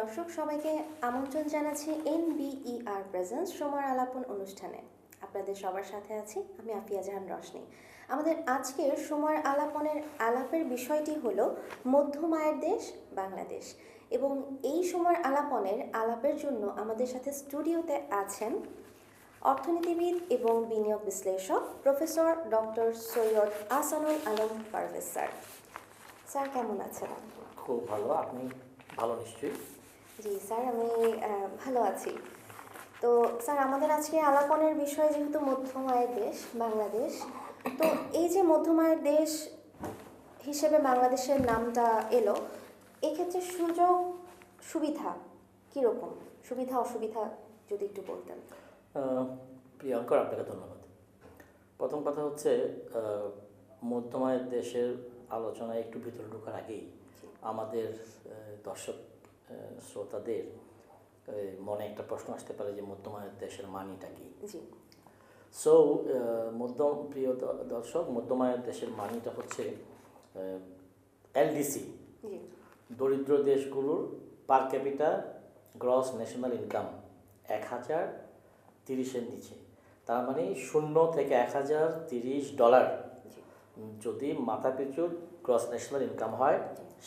দর্শক, সবাইকে আমন্ত্রণ জানাচ্ছি এন বিইআর প্রেজেন্স সময় আলাপন অনুষ্ঠানে। আপনাদের সবার সাথে আছি আমি আফিয়া জাহান রশনি। আমাদের আজকের সময়ের আলাপনের আলাপের বিষয়টি হলো মধ্যমায়ের দেশ, বাংলাদেশ। এবং এই সময়ের আলাপনের আলাপের জন্য আমাদের সাথে স্টুডিওতে আছেন অর্থনীতিবিদ এবং বিনিয়োগ বিশ্লেষক professor doctor Syed Ahsanul Alam Parvez sir. Sir, কেমন আছেন? খুব ভালো, আপনি ভালো নিশ্চয়ই? জি স্যার আমি ভালো আছি। তো স্যার আমাদের আজকে আলাপনের বিষয় যেহেতু মধ্যমায়ের দেশ বাংলাদেশ তো এই যে মধ্যমায়ের দেশ হিসেবে বাংলাদেশের নামটা এলো এক্ষেত্রে সুযোগ সুবিধা কীরকম? সুবিধা অসুবিধা যদি একটু বলতেন। প্রিয়াঙ্কর আপনাকে ধন্যবাদ। প্রথম কথা হচ্ছে আহ, মধ্যমায়ের দেশের আলোচনায় একটু ভিতরে ঢোকার আগেই আমাদের দর্শক শ্রোতাদের মনে একটা প্রশ্ন আসতে পারে যে মধ্যমায়ের দেশের মানিটা কি? সো মধ্যম প্রিয় দর্শক মধ্যমায়ের দেশের মানিটা হচ্ছে এলডিসি দরিদ্র দেশগুলোর per capita gross national income এক হাজার তিরিশের নিচে। তার মানে শূন্য থেকে এক হাজার তিরিশ ডলার যদি মাথা পিছু গ্রস ন্যাশনাল ইনকাম হয়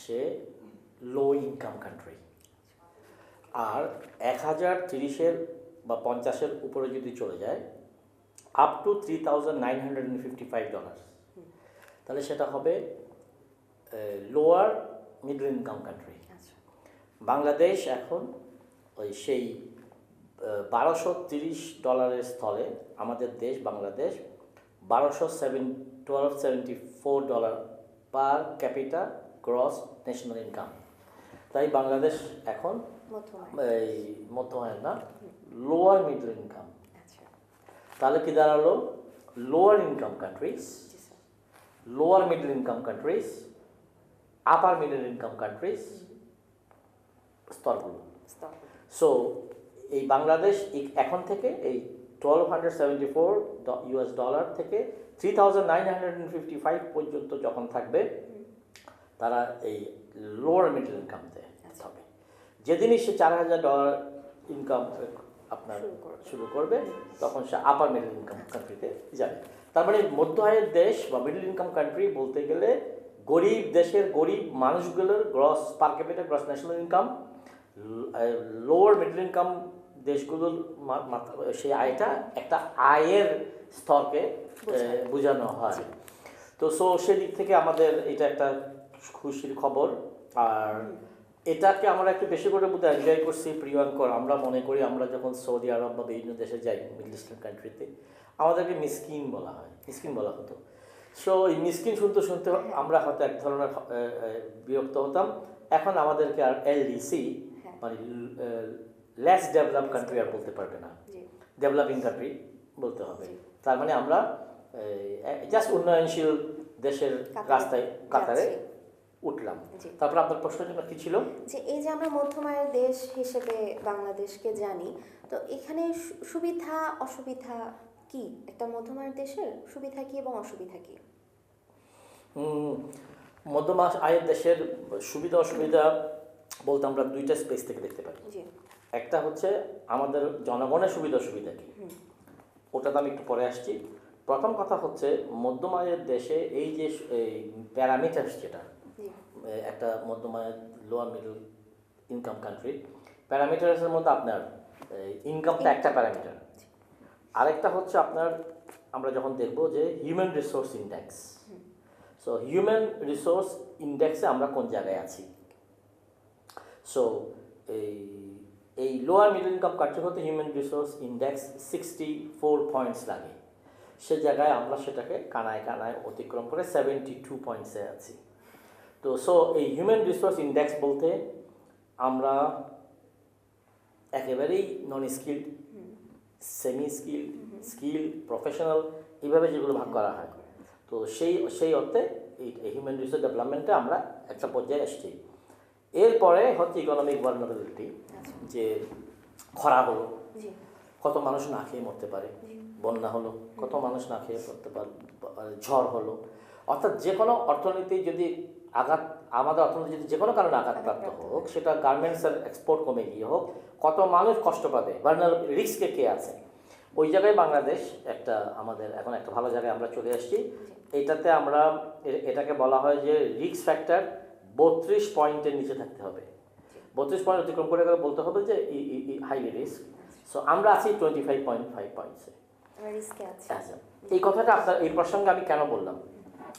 সে লো ইনকাম কান্ট্রি আর এক হাজার তিরিশের বা পঞ্চাশের উপরে যদি চলে যায় up to three thousand nine hundred fifty five dollar তাহলে সেটা হবে lower middle income country Bangladesh এখন ওই সেই বারোশো তিরিশ ডলারের স্থলে আমাদের দেশ বাংলাদেশ বারোশো seven twelve seventy four dollar per capita gross national income তাই বাংলাদেশ এখন এই মধ্যমায়ের না লোয়ার মিডল ইনকাম তাহলে কি দাঁড়াল? Lower income countries lower middle income countries upper middle income countries স্তরগুলো। So এই বাংলাদেশ এখন থেকে এই twelve hundred seventy four US dollar থেকে three thousand nine hundred fifty five পর্যন্ত যখন থাকবে তারা এই লোয়ার মিডল ইনকামতে হবে যেদিনই সে চার হাজার ডলার ইনকাম আপনার শুরু করবে। তখন সে আপার মিডল ইনকাম কান্ট্রিতে যাবে তার মানে মধ্য আয়ের দেশ বা মিডল ইনকাম কান্ট্রি বলতে গেলে গরিব দেশের গরিব মানুষগুলোর gross per capital gross national income lower middle income দেশগুলোর সেই আয়টা একটা আয়ের স্তরকে। বোঝানো হয় তো সো সেদিক থেকে আমাদের এটা একটা খুশির খবর আর এটাকে আমরা একটু বেশি করে বোধহয় এনজয় করছি প্রিয়াঙ্কর। আমরা মনে করি আমরা যখন সৌদি আরব বা বিভিন্ন দেশে যাই মিডল ইস্টার্ন কান্ট্রিতে আমাদেরকে মিসকিন বলা হয়। মিসকিন বলা হতো। সো এই মিসকিন শুনতে শুনতে আমরা হয়তো এক ধরনের বিরক্ত হতাম। এখন আমাদেরকে আর এলডিসি হ্যাঁ। মানে লেস ডেভেলপ কান্ট্রি আর বলতে পারবে না। ডেভেলপিং কান্ট্রি বলতে হবে। তার মানে আমরা জাস্ট উন্নয়নশীল দেশের রাস্তায় কাতারে। উঠলাম। তারপর আপনার প্রশ্নটা কি ছিল? যে এই যে আমরা মধ্যমায়ের দেশ হিসেবে বাংলাদেশকে জানি তো এখানে সুবিধা অসুবিধা কি? একটা মধ্যমায়ের দেশের সুবিধা কি এবং অসুবিধা কি? উম, মধ্যমাস আয়ের দেশের সুবিধা অসুবিধা বলতে আমরা দুইটা স্পেস থেকে দেখতে পারি। জি। একটা হচ্ছে আমাদের জনগণের সুবিধা অসুবিধা কি? ওটাতে আমি একটু পরে আসছি। প্রথম কথা হচ্ছে মধ্যম আয়ের দেশে এই যে প্যারামিটার্স যেটা একটা মধ্যম আয়ের লোয়ার মিডল ইনকাম কান্ট্রি প্যারামিটার্সের মধ্যে আপনার ইনকামটা একটা প্যারামিটার আরেকটা হচ্ছে আপনার, আমরা যখন দেখব যে human resource index so human resource ইন্ডেক্সে আমরা কোন জায়গায় আছি? সো এই এই লোয়ার মিডল ইনকাম হতে human resource index sixty four points লাগে। সে জায়গায় আমরা সেটাকে কানায় কানায় অতিক্রম করে সেভেন্টি টু পয়েন্টসে আছি। তো সো এই হিউম্যান রিসোর্স ইন্ডেক্স বলতে আমরা একেবারেই non skilled semi skill skill professional এইভাবে যেগুলো ভাগ করা হয়। তো সেই সেই অর্থে এই হিউম্যান রিসোর্স ডেভেলপমেন্টে আমরা একটা পর্যায়ে এসেছি। এরপরে হচ্ছে ইকোনমিক ভার্নারেবিলিটি যে খরা হলো কত মানুষ না খেয়ে মরতে পারে বন্যা হলো কত মানুষ না খেয়ে মরতে পারে ঝড় হলো। অর্থাৎ যে কোনো অর্থনীতি যদি আঘাত আমাদের অর্থনীতি যদি যে কোনো কারণে আঘাতপ্রাপ্ত হোক সেটা গার্মেন্টসের এক্সপোর্ট কমে গিয়ে হোক কত মানুষ কষ্ট পাবে ভার্নার রিস্কে কে আছে? ওই জায়গায় বাংলাদেশ একটা আমাদের এখন একটা ভালো জায়গায় আমরা চলে আসছি। এটাতে আমরা এটাকে বলা হয় যে রিস্ক ফ্যাক্টর বত্রিশ পয়েন্টের নিচে থাকতে হবে। বত্রিশ পয়েন্ট অতিক্রম করে গেলে বলতে হবে যে হাইলি রিস্ক সো আমরা আছি টোয়েন্টি ফাইভ পয়েন্ট ফাইভ পয়েন্টসে আচ্ছা। এই কথাটা আপনার এই প্রসঙ্গে আমি কেন বললাম?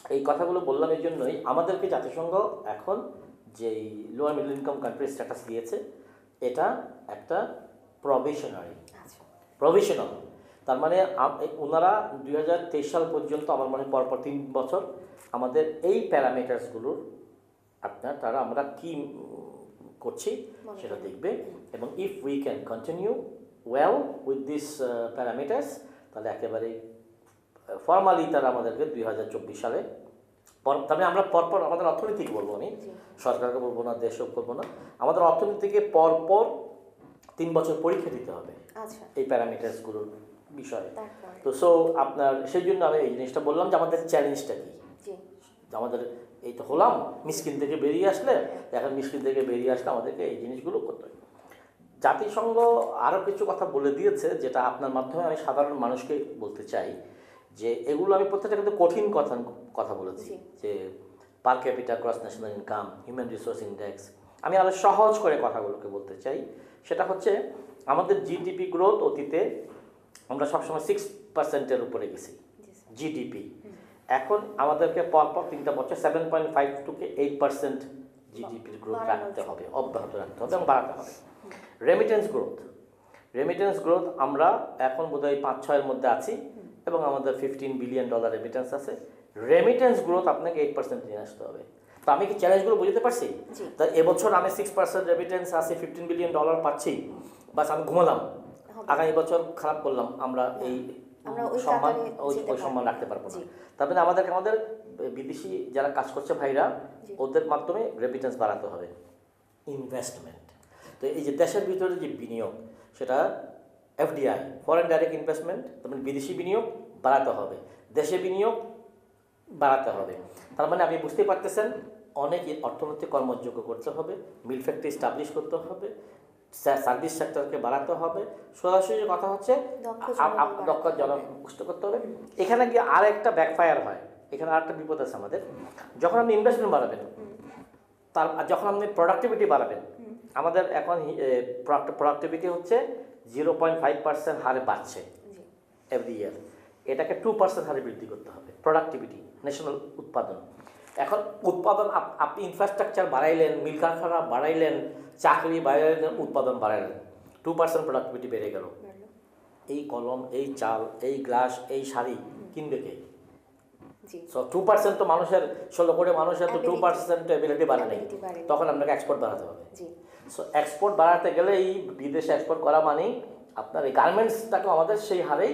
এই কথাগুলো বললাম এই জন্যই আমাদেরকে জাতিসংঘ এখন যেই lower middle income country status দিয়েছে এটা একটা প্রভিশনারি আচ্ছা। প্রভিশনাল তার মানে ওনারা দুই হাজার তেইশ সাল পর্যন্ত আমার মনে হয় পরপর তিন বছর আমাদের এই প্যারামিটার্সগুলোর আপনার তারা আমরা কি করছি সেটা দেখবে। এবং if we can continue well with this parameters তাহলে একেবারে ফর্মালি তারা আমাদেরকে দুই হাজার চব্বিশ সালে পর তবে আমরা পরপর আমাদের অর্থনীতিকে বলব আমি। সরকারকে বলব না দেশও বলব না। আমাদের অর্থনীতিকে পরপর তিন বছর পরীক্ষা দিতে হবে। আচ্ছা। এই প্যারামিটার্সগুলোর বিষয়ে। তো সো আপনার সেই জন্য আমি এই জিনিসটা বললাম যে আমাদের চ্যালেঞ্জটা কি? আমাদের এই তো হলাম মিসকিন থেকে বেরিয়ে আসলে এখন মিসকিন থেকে বেরিয়ে আসলে আমাদেরকে এই জিনিসগুলো করতে হবে। জাতিসংঘ আরও কিছু কথা বলে দিয়েছে যেটা আপনার মাধ্যমে আমি সাধারণ মানুষকে বলতে চাই। যে এগুলো আমি প্রত্যেকটা কিন্তু কঠিন কথা কথা বলেছি। যে per capita gross national income human resource index আমি আরও সহজ করে কথাগুলোকে বলতে চাই। সেটা হচ্ছে আমাদের জিডিপি গ্রোথ অতীতে আমরা সবসময় সিক্স পার্সেন্টের উপরে গেছি। জিডিপি এখন আমাদেরকে পরপর তিনটা বছর সেভেন পয়েন্ট ফাইভ টুকে এইট পার্সেন্ট জিডিপির গ্রোথ রাখতে হবে অব্যাহত রাখতে হবে এবং বাড়াতে হবে। রেমিটেন্স গ্রোথ রেমিটেন্স গ্রোথ আমরা এখন বোধহয় পাঁচ ছয়ের মধ্যে আছি। এবং আমাদের ফিফটিন বিলিয়ন ডলার রেমিটেন্স আছে। রেমিটেন্স গ্রোথ আপনাকে এইট পার্সেন্ট নিয়ে আসতে হবে। তো আমি কি চ্যালেঞ্জগুলো বুঝতে পারছি? তা এবছর আমি সিক্স পার্সেন্ট রেমিটেন্স আছে ফিফটিন বিলিয়ন ডলার পাচ্ছি। বাস আমি ঘুমালাম। আগামী বছর খারাপ করলাম আমরা এই ওই সম্মান ওই সম্মান রাখতে পারব না। জি। তার মানে আমাদেরকে আমাদের বিদেশি যারা কাজ করছে ভাইরা ওদের মাধ্যমে রেমিটেন্স বাড়াতে হবে। ইনভেস্টমেন্ট তো এই যে দেশের ভিতরে যে বিনিয়োগ সেটা এফডিআই ফরেন ডাইরেক্ট ইনভেস্টমেন্ট তার মানে বিদেশি বিনিয়োগ বাড়াতে হবে দেশে বিনিয়োগ বাড়াতে হবে। তার মানে আপনি বুঝতে পারতেছেন অনেক অর্থনৈতিক কর্মযোগ্য করতে হবে মিল ফ্যাক্টরি স্টাবলিশ করতে হবে সার্ভিস সেক্টরকে বাড়াতে হবে। সরাসরি কথা হচ্ছে দক্ষ আপ- জনবল আপ- দক্ষ বাড়াতে জন করতে হবে। এখানে গিয়ে আর একটা ব্যাকফায়ার হয় এখানে আর একটা বিপদ আছে আমাদের। যখন আপনি ইনভেস্টমেন্ট বাড়াবেন তার যখন আপনি প্রোডাক্টিভিটি বাড়াবেন আমাদের এখন প্রোডাক্টিভিটি হচ্ছে জিরো পয়েন্ট ফাইভ পার্সেন্ট হারে বাড়ছে এভরি ইয়ার এটাকে টু পার্সেন্ট হারে বৃদ্ধি করতে হবে। প্রোডাক্টিভিটি ন্যাশনাল উৎপাদন। এখন উৎপাদন আপ- আপনি ইনফ্রাস্ট্রাকচার বাড়াইলেন মিল কারখানা বাড়াইলেন চাকরি বাড়াইলেন উৎপাদন বাড়াইলেন টু পার্সেন্ট প্রোডাক্টিভিটি বেড়ে গেল। এই কলম এই চাল এই গ্লাস এই শাড়ি কিনবে কে? সো টু পার্সেন্ট তো মানুষের ষোলো কোটি মানুষের তো টু পার্সেন্ট এবিলিটি বাড়ে নেই। তখন আপনাকে এক্সপোর্ট বাড়াতে হবে। সো এক্সপোর্ট বাড়াতে গেলে এই বিদেশে এক্সপোর্ট করা মানেই আপনার এই গার্মেন্টসটাকে আমাদের সেই হারেই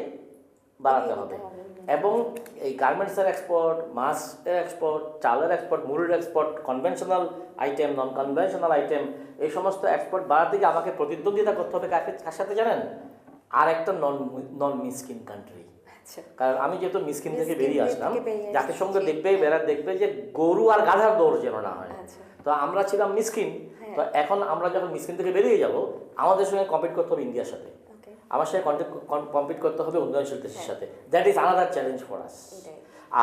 বাড়াতে হবে। এবং এই গার্মেন্টসের এক্সপোর্ট মাছের এক্সপোর্ট চালের এক্সপোর্ট মুড়ির export conventional item non conventional item এই সমস্ত এক্সপোর্ট বাড়াতে গিয়ে আমাকে প্রতিদ্বন্দ্বিতা করতে হবে কাকে? কার সাথে জানেন? আর একটা নন নন মিসকিন কান্ট্রি আচ্ছা। কারণ আমি যেহেতু মিসকিন থেকে বেরিয়ে আসলাম বেরিয়ে আসছি, যাকে সঙ্গে জি। দেখবে বেড়া দেখবে যে গরু আর গাধার দৌড় যেন না হয়। আচ্ছা। তো আমরা ছিলাম মিসকিন হ্যাঁ। তো এখন আমরা যখন মিসকিন থেকে বেরিয়ে যাব আমাদের সঙ্গে কম্পিট করতে হবে ইন্ডিয়ার সাথে। আমার সাথে কম্পিট করতে হবে উন্নয়নশীল দেশের হ্যাঁ। সাথে। That is another challenge for us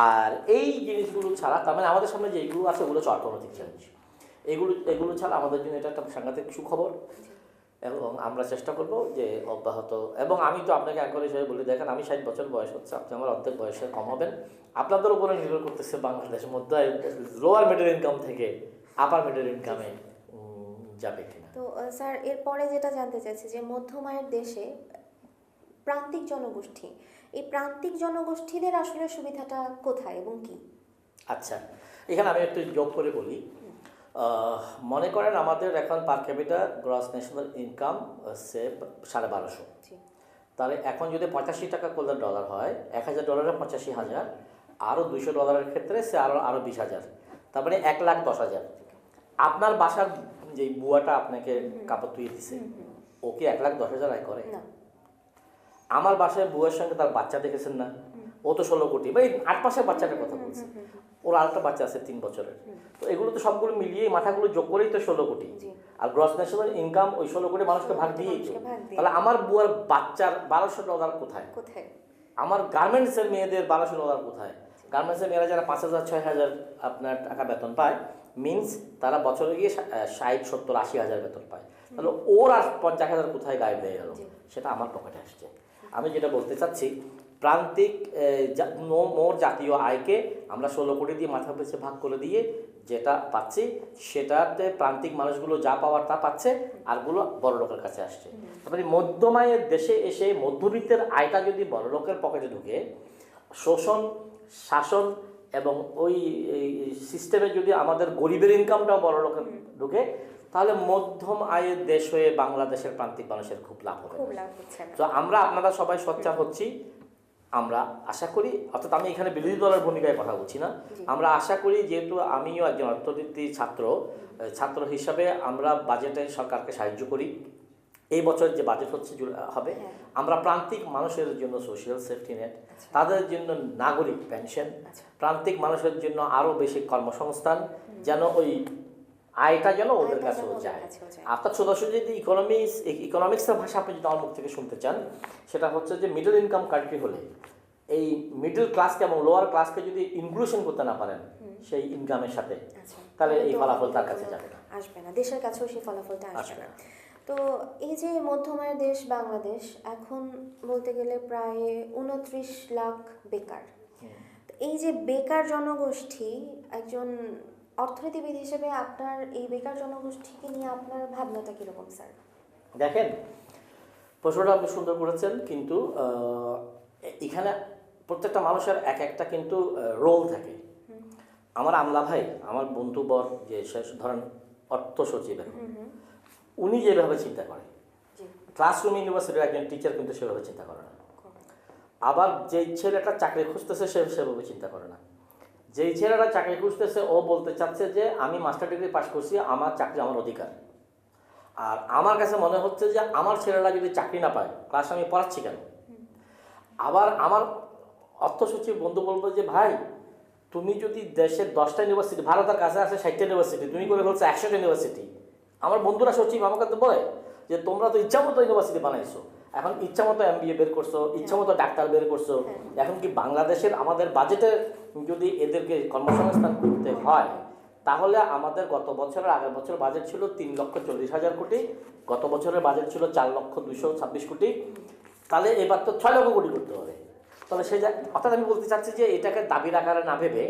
আর এই জিনিসগুলো ছাড়া তার মানে আমাদের সামনে যেগুলো আছে ওগুলো হচ্ছে অর্থনৈতিক চ্যালেঞ্জ এগুলো এগুলো ছাড়া আমাদের জন্য এটা একটা সাংঘাতিক সুখবর। এবং আমরা চেষ্টা করব যে অব্যাহত এবং আমি তো আপনাকে একবার হিসেবে বলি দেখেন আমি ষাট বছর বয়স হচ্ছে আপনি আমার অর্ধেক বয়সে কম হবেন। আপনাদের উপরে নির্ভর করতেছে বাংলাদেশের মধ্যে লোয়ার মিডল ইনকাম থেকে। আপার মিডল ইনকামে যাবে কিনা। তো স্যার এরপরে যেটা জানতে চাইছি যে মধ্যমায়ের দেশে প্রান্তিক জনগোষ্ঠী এই প্রান্তিক জনগোষ্ঠীদের আসলে সুবিধাটা কোথায় এবং কি? আচ্ছা এখানে আমি একটু যোগ করে বলি। মনে করেন আমাদের এখন per capita gross national income হচ্ছে সাড়ে বারোশো। তাহলে এখন যদি পঁচাশি টাকা করলে ডলার হয় এক হাজার ডলারে পঁচাশি হাজার আরও দুইশো ডলারের ক্ষেত্রে সে আরও আরও বিশ হাজার। তার মানে এক লাখ দশ হাজার। আপনার বাসার যে বুয়াটা আপনাকে কাপড় ধুয়ে দিছে ও কি এক লাখ দশ হাজার আয় করে? আমার বাসায় বুয়ের সঙ্গে তার বাচ্চা দেখেছেন না? ও তো ষোলো কোটি বা এই আট মাসের বাচ্চাটার কথা বলছে। ওর আরেকটা বাচ্চা আছে তিন বছরের। তো এগুলো তো সবগুলো মিলিয়ে মাথাগুলো যোগ করেই তো ষোলো কোটি। আর গ্রস ন্যাশনাল ইনকাম ওই ষোলো কোটি মানুষকে ভাগ দিয়েই তো। তাহলে আমার বুয়ার বাচ্চার বারোশো ডলার কোথায়? কোথায়? আমার গার্মেন্টসের মেয়েদের বারোশো ডলার কোথায়? গার্মেন্টসের মেয়েরা যারা পাঁচ হাজার ছয় হাজার আপনার টাকা বেতন পায় মিনস তারা বছরে গিয়ে ষাট সত্তর আশি হাজার বেতন পায়। তাহলে ওর আর পঞ্চাশ হাজার কোথায় গায়েব হয়ে গেল? সেটা আমার পকেটে আসছে। আমি যেটা বলতে চাচ্ছি প্রান্তিক মোর জাতীয় আয়কে আমরা ষোলো কোটি দিয়ে মাথা পেছে ভাগ করে দিয়ে যেটা পাচ্ছি সেটাতে প্রান্তিক মানুষগুলো যা পাওয়ার তা পাচ্ছে আরগুলো বড় লোকের কাছে আসছে। তারপরে মধ্যম আয়ের দেশে এসে মধ্যবিত্তের আয়টা যদি বড় লোকের পকেটে ঢুকে শোষণ শাসন এবং ওই সিস্টেমে যদি আমাদের গরিবের ইনকামটাও বড় লোকের ঢুকে তাহলে মধ্যম আয়ের দেশ হয়ে বাংলাদেশের প্রান্তিক মানুষের খুব লাভ হবে। তো আমরা আপনারা সবাই সোচ্চার হচ্ছি আমরা আশা করি অর্থাৎ আমি এখানে বিরোধী দলের ভূমিকায় কথা বলছি না আমরা আশা করি যেহেতু আমিও একজন অর্থনীতি ছাত্র ছাত্র হিসাবে আমরা বাজেটে সরকারকে সাহায্য করি এই বছর যে বাজেট হচ্ছে হবে হ্যাঁ। আমরা প্রান্তিক মানুষের জন্য সোশ্যাল সেফটি নেট তাদের জন্য নাগরিক পেনশন আচ্ছা। প্রান্তিক মানুষের জন্য আরও বেশি কর্মসংস্থান যেন ওই আয়টা যেন ওদের কাছেও যায়। আপনার সদস্য যদি ইকোনমিক্স ইকোনমিক্সের ভাষা আপনি যদি আমার মুখ থেকে শুনতে চান সেটা হচ্ছে যে মিডল ইনকাম কান্ট্রি হলে এই মিডল ক্লাসকে এবং লোয়ার ক্লাসকে যদি ইনক্লুশন করতে না পারেন সেই ইনকামের সাথে আচ্ছা। তাহলে এই ফলাফল তার কাছে যাবে না। আসবে না। দেশের কাছেও সেই ফলাফলটা আসবে না। তো এই যে মধ্যমায়ের দেশ বাংলাদেশ এখন বলতে গেলে প্রায় উনত্রিশ লাখ বেকার। তো এই যে বেকার জনগোষ্ঠী একজন অর্থনীতিবিদ হিসেবে আপনার এই বেকার জনগোষ্ঠীকে নিয়ে আপনার ভাবনাটা কীরকম স্যার? দেখেন প্রশ্নটা আপনি সুন্দর করেছেন কিন্তু এখানে প্রত্যেকটা মানুষের এক একটা কিন্তু রোল থাকে। আমার আমলা ভাই আমার বন্ধু বর যে সে- ধরেন অর্থ সচিব এখন, উনি যেভাবে চিন্তা করে। ক্লাসরুম ইউনিভার্সিটির একজন টিচার কিন্তু সেভাবে চিন্তা করে না। আবার যেই ছেলেটা চাকরি খুঁজতেছে সে সেভাবে চিন্তা করে না। যেই ছেলেটা চাকরি খুঁজতেছে ও বলতে চাচ্ছে যে আমি মাস্টার ডিগ্রি পাশ করছি আমার চাকরি আমার অধিকার। আর আমার কাছে মনে হচ্ছে যে আমার ছেলেরা যদি চাকরি না পায় ক্লাস আমি পড়াচ্ছি কেন? আবার আমার অর্থ সচিব বন্ধু বলব যে ভাই তুমি যদি দেশের দশটা ইউনিভার্সিটি ভারতের কাছে আছে ষাটটা ইউনিভার্সিটি তুমি করে ফেলছো একশোটা ইউনিভার্সিটি আমার বন্ধুরা সচিব আমাকে তো বলে যে তোমরা তো ইচ্ছা মতো ইউনিভার্সিটি বানাইছো। এখন ইচ্ছা মতো এম বের করছ ইচ্ছা মতো ডাক্তার বের করছ। এখন কি বাংলাদেশের আমাদের বাজেটে যদি এদেরকে কর্মসংস্থান করতে হয় তাহলে আমাদের গত বছরের আগের বছর বাজেট ছিল তিন লক্ষ চল্লিশ হাজার কোটি গত বছরের বাজেট ছিল চার লক্ষ দুশো ছাব্বিশ কোটি। তাহলে এবার তো ছয় লক্ষ কোটি করতে হবে। তাহলে সেই অর্থাৎ আমি বলতে চাচ্ছি যে এটাকে দাবির আকারে না ভেবে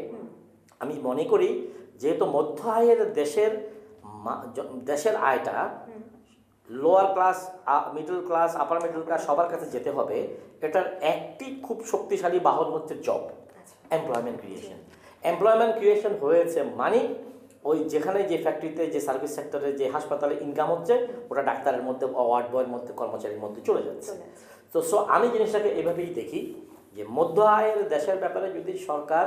আমি মনে করি যেহেতু মধ্য আয়ের দেশের দেশের আয়টা lower class middle class upper middle class সবার কাছে যেতে হবে এটার একটি খুব শক্তিশালী বাহন হচ্ছে job employment creation employment creation হয়েছে মানে ওই যেখানে যে ফ্যাক্টরিতে যে সার্ভিস সেক্টরে যে হাসপাতালে ইনকাম হচ্ছে ওটা ডাক্তারের মধ্যে ওয়ার্ড বয়ের মধ্যে কর্মচারীর মধ্যে চলে যাচ্ছে। তো সো আমি জিনিসটাকে এভাবেই দেখি যে মধ্য আয়ের দেশের ব্যাপারে যদি সরকার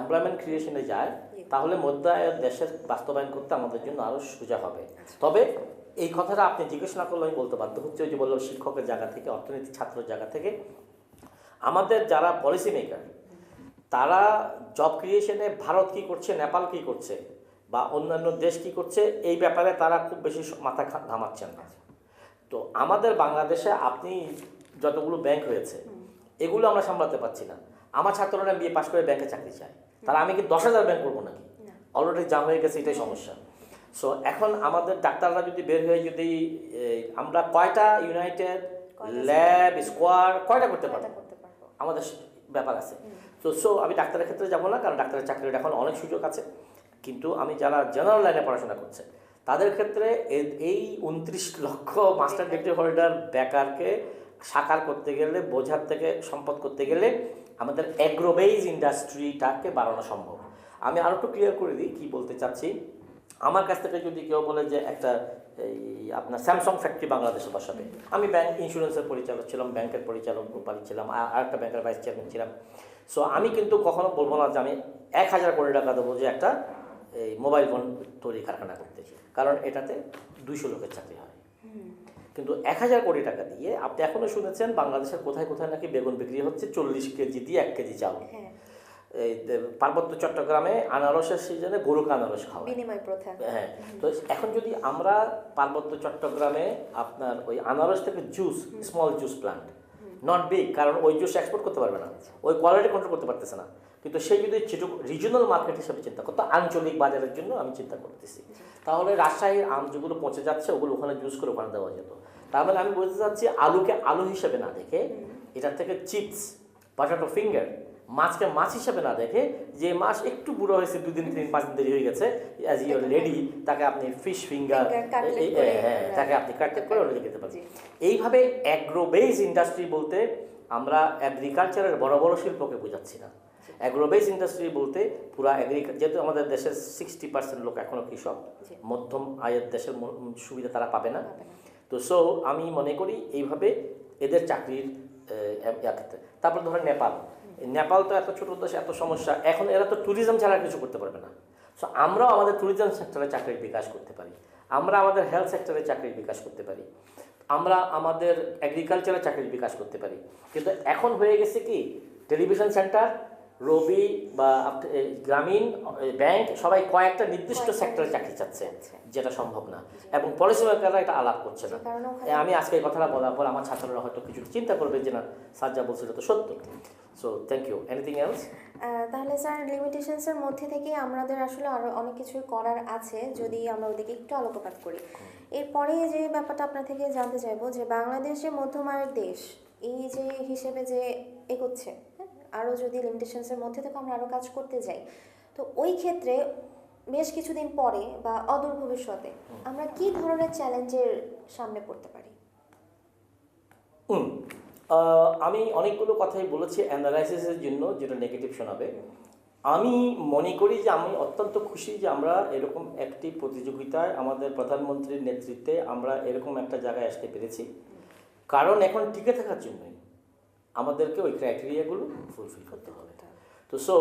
এমপ্লয়মেন্ট ক্রিয়েশনে যায় তাহলে মধ্য আয়ের দেশের বাস্তবায়ন করতে আমাদের জন্য আরও সোজা হবে। তবে এই কথাটা আপনি জিজ্ঞেস না করলে আমি বলতে বাধ্য হচ্ছে ওই যে বললাম শিক্ষকের জায়গা থেকে অর্থনীতি ছাত্রের জায়গা থেকে। আমাদের যারা পলিসি মেকার তারা জব ক্রিয়েশনে ভারত কি করছে নেপাল কি করছে বা অন্যান্য দেশ কি করছে এই ব্যাপারে তারা খুব বেশি মাথা ঘামাচ্ছেন না। তো আমাদের বাংলাদেশে আপনি যতগুলো ব্যাংক হয়েছে এগুলো আমরা সামলাতে পারছি না। আমার ছাত্ররা বিয়ে পাশ করে ব্যাংকে চাকরি চায়। তাহলে আমি কি দশ হাজার ব্যাংক করব নাকি? অলরেডি জাম হয়ে গেছে এটাই সমস্যা। সো এখন আমাদের ডাক্তাররা যদি বের হয়ে যদি আমরা কয়টা ইউনাইটেড ল্যাব স্কোয়ার কয়টা করতে পারব? আমাদের ব্যাপার আছে। তো সো আমি ডাক্তারের ক্ষেত্রে যাব না কারণ ডাক্তারের চাকরির এখন অনেক সুযোগ আছে। কিন্তু আমি যারা জেনারেল লাইনে পড়াশোনা করছে তাদের ক্ষেত্রে এই উনত্রিশ লক্ষ মাস্টার ডিগ্রি হোল্ডার বেকারকে সাকার করতে গেলে বোঝার থেকে সম্পদ করতে গেলে আমাদের অ্যাগ্রোবেজ ইন্ডাস্ট্রিটাকে বাড়ানো সম্ভব। আমি আরও একটু ক্লিয়ার করে দিই কী বলতে চাচ্ছি। আমার কাছ থেকে যদি কেউ বলে যে একটা, এই আপনার স্যামসাং ফ্যাক্টরি বাংলাদেশে বসাবে। আমি ব্যাংক ইন্স্যুরেন্সের পরিচালক ছিলাম ব্যাংকের পরিচালক গোপাল ছিলাম, আর আরেকটা ব্যাংকের ভাইস চেয়ারম্যান ছিলাম। সো আমি কিন্তু কখনো বলব না যে আমি এক হাজার কোটি টাকা দেবো যে একটা, এই মোবাইল ফোন তৈরি কারখানা করতে। কারণ এটাতে দুইশো লোকের চাকরি হয়। কিন্তু এক হাজার কোটি টাকা দিয়ে আপনি এখনও শুনেছেন বাংলাদেশের কোথায় কোথায় নাকি বেগুন বিক্রি হচ্ছে চল্লিশ কেজি দিয়ে এক কেজি চাল হ্যাঁ। এই পার্বত্য চট্টগ্রামে আনারসের সিজনে গরুকে আনারস খাওয়া বিনিময় প্রথা। হ্যাঁ তো এখন যদি আমরা পার্বত্য চট্টগ্রামে আপনার ওই আনারস থেকে juice small juice plant not big কারণ ওই জুস এক্সপোর্ট করতে পারবে না। ওই কোয়ালিটি কন্ট্রোল করতে পারতেছে না। কিন্তু সেই যদি রিজনাল মার্কেট হিসেবে চিন্তা করতো আঞ্চলিক বাজারের জন্য আমি চিন্তা করতেছি। তাহলে রাজশাহীর আম যেগুলো পচে যাচ্ছে ওগুলো ওখানে জুস করে ওখানে দেওয়া যেত। তার মানে আমি বলতে চাচ্ছি আলুকে আলু হিসেবে না দেখে এটার থেকে চিপস পটাটো ফিঙ্গার মাছকে মাছ হিসেবে না দেখে যে মাছ একটু বুড়ো হয়েছে দুদিন তিন পাঁচ দিন দেরি হয়ে গেছে অ্যাজ ইউর লেডি তাকে আপনি ফিশ ফিঙ্গার হ্যাঁ তাকে আপনি কাটলেট করে অন্যদিকে খেতে পারেন। জি। এইভাবে অ্যাগ্রোবেজ ইন্ডাস্ট্রি বলতে আমরা অ্যাগ্রিকালচারের বড় বড় শিল্পকে বোঝাচ্ছি না। অ্যাগ্রোবেজ ইন্ডাস্ট্রি বলতে পুরো অ্যাগ্রিকাল যেহেতু আমাদের দেশের সিক্সটি পার্সেন্ট লোক এখনও কৃষক মধ্যম আয়ের দেশের সুবিধা তারা পাবে না। তো সো আমি মনে করি এইভাবে এদের চাকরির তারপর ধরেন নেপাল। নেপাল তো এত ছোট দেশ এত সমস্যা। এখন এরা তো ট্যুরিজম ছাড়া কিছু করতে পারবে না। সো আমরাও আমাদের ট্যুরিজম সেক্টরে চাকরির বিকাশ করতে পারি। আমরা আমাদের হেলথ সেক্টরে চাকরির বিকাশ করতে পারি। আমরা আমাদের এগ্রিকালচারে চাকরির বিকাশ করতে পারি। কিন্তু এখন হয়ে গেছে কি? টেলিভিশন সেন্টার রবি বা গ্রামীণ ব্যাংক সবাই কয়েকটা নির্দিষ্ট সেক্টরে চাকরি চাচ্ছে। যেটা সম্ভব না। এবং পলিসি মেকাররা এটা আলাপ করছে না। আমি আজকে এই কথাটা বলার পর আমার ছাত্ররা হয়তো কিছু চিন্তা করবে যে না স্যার যা বলছিল তো সত্য। So thank you anything else তাহলে স্যার লিমিটেশনসের মধ্যে থেকে আমাদের আসলে আরও অনেক কিছুই করার আছে যদি আমরা ওদিকে একটু আলোকপাত করি। এরপরে যে ব্যাপারটা আপনার থেকে জানতে চাইব যে বাংলাদেশ যে মধ্যম আয়ের দেশ এই যে হিসেবে যে এগোচ্ছে আরও যদি লিমিটেশনসের মধ্যে থেকে আমরা আরও কাজ করতে যাই, তো ওই ক্ষেত্রে বেশ কিছুদিন পরে বা অদূর ভবিষ্যতে আমরা কি ধরনের চ্যালেঞ্জের সামনে পড়তে পারি? আমি অনেকগুলো কথাই বলেছি অ্যানালাইসিসের জন্য যেটা নেগেটিভ শোনাবে। আমি মনে করি যে আমি অত্যন্ত খুশি যে আমরা এরকম একটি প্রতিযোগিতায় আমাদের প্রধানমন্ত্রীর নেতৃত্বে আমরা এরকম একটা জায়গায় আসতে পেরেছি। কারণ এখন টিকে থাকার জন্যই। আমাদেরকে ওই ক্রাইটেরিয়াগুলো ফুলফিল করতে হবে। তো সো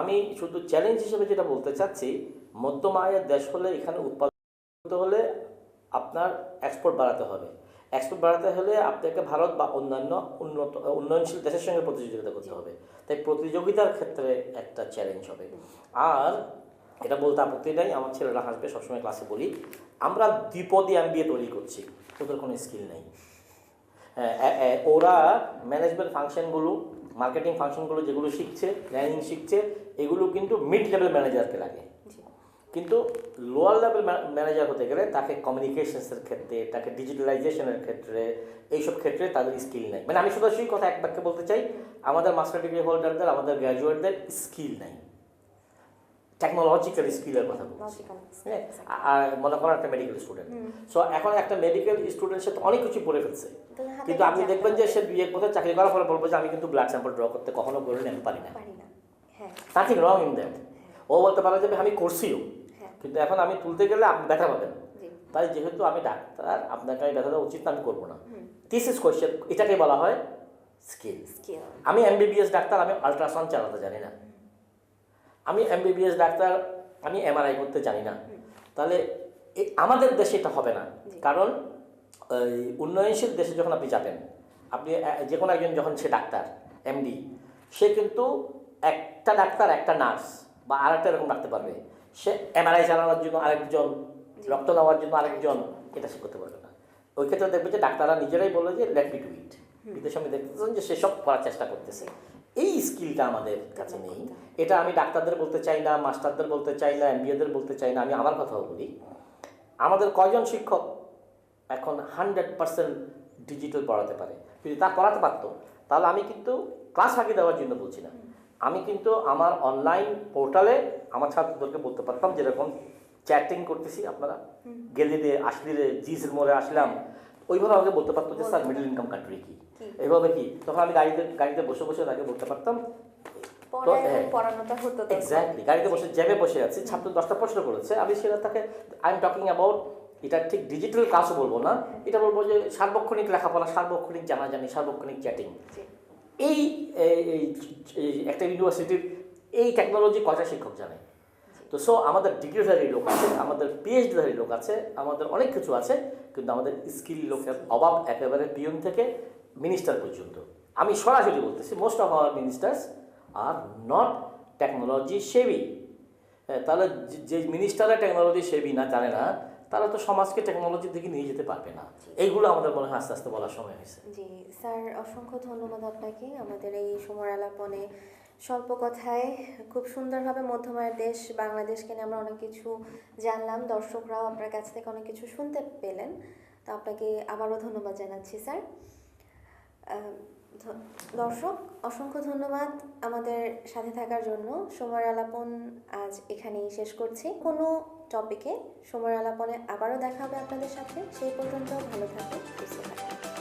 আমি শুধু চ্যালেঞ্জ হিসেবে যেটা বলতে চাচ্ছি মধ্যম আয়ের দেশ হলে এখানে উৎপাদন করতে হলে আপনার এক্সপোর্ট বাড়াতে হবে। এক্সপোর্ট বাড়াতে হলে আপনাকে ভারত বা অন্যান্য উন্নত উন্নয়নশীল দেশের সঙ্গে প্রতিযোগিতা করতে হবে। তাই প্রতিযোগিতার ক্ষেত্রে একটা চ্যালেঞ্জ হবে। আর এটা বলতে আপত্তি নাই আমার ছেলেরা হাসবে সবসময় ক্লাসে বলি আমরা দ্বিপদী এমবিএ তৈরি করছি। ওদের কোনো স্কিল নেই। ওরা ম্যানেজমেন্ট ফাংশনগুলো মার্কেটিং ফাংশনগুলো যেগুলো শিখছে প্ল্যানিং শিখছে এগুলো কিন্তু মিড লেভেল ম্যানেজারকে লাগে। কিন্তু লোয়ার লেভেল ম্যানেজার হতে গেলে তাকে কমিউনিকেশনসের ক্ষেত্রে তাকে ডিজিটালাইজেশনের ক্ষেত্রে এইসব ক্ষেত্রে তাদের স্কিল নেই। মানে আমি শুধু সেই কথা এক বাক্যে বলতে চাই আমাদের মাস্টার ডিগ্রি হোল্ডারদের আমাদের গ্র্যাজুয়েটদের স্কিল নাই। টেকনোলজিক্যাল স্কিলের কথা বলছি। হ্যাঁ আর মনে করেন একটা মেডিকেল স্টুডেন্ট সো এখন একটা মেডিকেল স্টুডেন্ট সে অনেক কিছু পড়ে ফেলছে। কিন্তু আপনি দেখবেন যে সে বিয়ে কোথাও চাকরি করার পরে বলব যে আমি কিন্তু ব্লাড স্যাম্পল ড্র করতে কখনো বলিনি নিতে পারি না। নাথিং রং ইন দ্যাট ও বলতে পারে যে আমি করছিও হ্যাঁ। কিন্তু এখন আমি তুলতে গেলে আপনি ব্যথা পাবেন। তাই যেহেতু আমি ডাক্তার আপনাকে আমি ব্যথা দেওয়া উচিত না, আমি করব না। দিস ইজ কোয়েশ্চেন এটাকে বলা হয় স্কিল স্কিল আমি এমবিবিএস ডাক্তার আমি আল্ট্রাসাউন্ড চালাতে জানি না। আমি এমবিবিএস ডাক্তার আমি এমআরআই করতে জানি না। তাহলে আমাদের দেশে এটা হবে না। কারণ এই উন্নয়নশীল দেশে যখন আপনি যাবেন আপনি যে কোনো একজন যখন সে ডাক্তার এমডি সে কিন্তু একটা ডাক্তার একটা নার্স বা আরেকটা এরকম রাখতে পারবে। সে এমআরআই চালানোর জন্য আরেকজন রক্ত নেওয়ার জন্য আরেকজন এটা সে করতে পারবে না। ওই ক্ষেত্রে দেখবে যে ডাক্তাররা নিজেরাই বলে যে লেট মি টু ইট বিদেশে আমি দেখতেছেন যে সেসব করার চেষ্টা করতেছে। এই স্কিলটা আমাদের কাছে নেই। এটা আমি ডাক্তারদের বলতে চাই না মাস্টারদের বলতে চাই না এমবিএদের বলতে চাই না আমি আমার কথাও বলি। আমাদের কয়জন শিক্ষক এখন হান্ড্রেড পার্সেন্ট ডিজিটাল পড়াতে পারে? যদি তা পড়াতে পারতো তাহলে আমি কিন্তু ক্লাস ফাঁকি দেওয়ার জন্য বলছি না। আমি কিন্তু আমার অনলাইন পোর্টালে আমার ছাত্রদেরকে বলতে পারতাম যেরকম চ্যাটিং করতেছি আপনারা। গেলে দিয়ে আসলে জিসের মোড়ে আসলাম ওইভাবে আমাকে বলতে পারতো যে স্যার মিডল ইনকাম কান্ট্রি কি? এইভাবে কি? তখন আমি গাড়িতে গাড়িতে বসে বসে তাকে বলতে পারতাম। হ্যাঁ। এক্স্যাক্টলি গাড়িতে বসে জ্যাবে বসে আছি। ছাত্র দশটা প্রশ্ন করেছে। আমি সেটা তাকে আই এম টকিং অ্যাবাউট এটা ঠিক ডিজিটাল কাজও বলব না। এটা বলব যে সার্বক্ষণিক লেখাপড়া সার্বক্ষণিক জানাজানি সার্বক্ষণিক চ্যাটিং এই এই- এই- এই একটা ইউনিভার্সিটির এই টেকনোলজি কয়টা শিক্ষক জানে? তো সো আমাদের ডিগ্রিধারী লোক আছে আমাদের পিএইচডিধারী লোক আছে আমাদের অনেক কিছু আছে কিন্তু আমাদের স্কিল লোকের অভাব একেবারে পিয়ন থেকে মিনিস্টার পর্যন্ত। আমি সরাসরি বলতেছি most of our ministers are not technology savvy হ্যাঁ, তাহলে যে- যে মিনিস্টাররা টেকনোলজি সেবি না জানে না তারা তো সমাজকে টেকনোলজির দিকে নিয়ে যেতে পারবে না। এইগুলো আমাদের মনে হয় আস্তে আস্তে বলার সময় হয়েছে। জি স্যার অসংখ্য ধন্যবাদ আপনাকে। আমাদের এই সময় আলাপনে স্বল্প কথায় খুব সুন্দরভাবে মধ্যমায়ের দেশ বাংলাদেশকে নিয়ে আমরা অনেক কিছু জানলাম। দর্শকরাও আপনার কাছ থেকে অনেক কিছু শুনতে পেলেন। তো আপনাকে আবারও ধন্যবাদ জানাচ্ছি, স্যার। দর্শক, অসংখ্য ধন্যবাদ আমাদের সাথে থাকার জন্য। সময় আলাপন আজ এখানেই শেষ করছি। কোনো টপিকে সময় আলাপনে আবারও দেখা হবে আপনাদের সাথে। সেই পর্যন্ত ভালো থাকুন, সুস্থ থাকুন।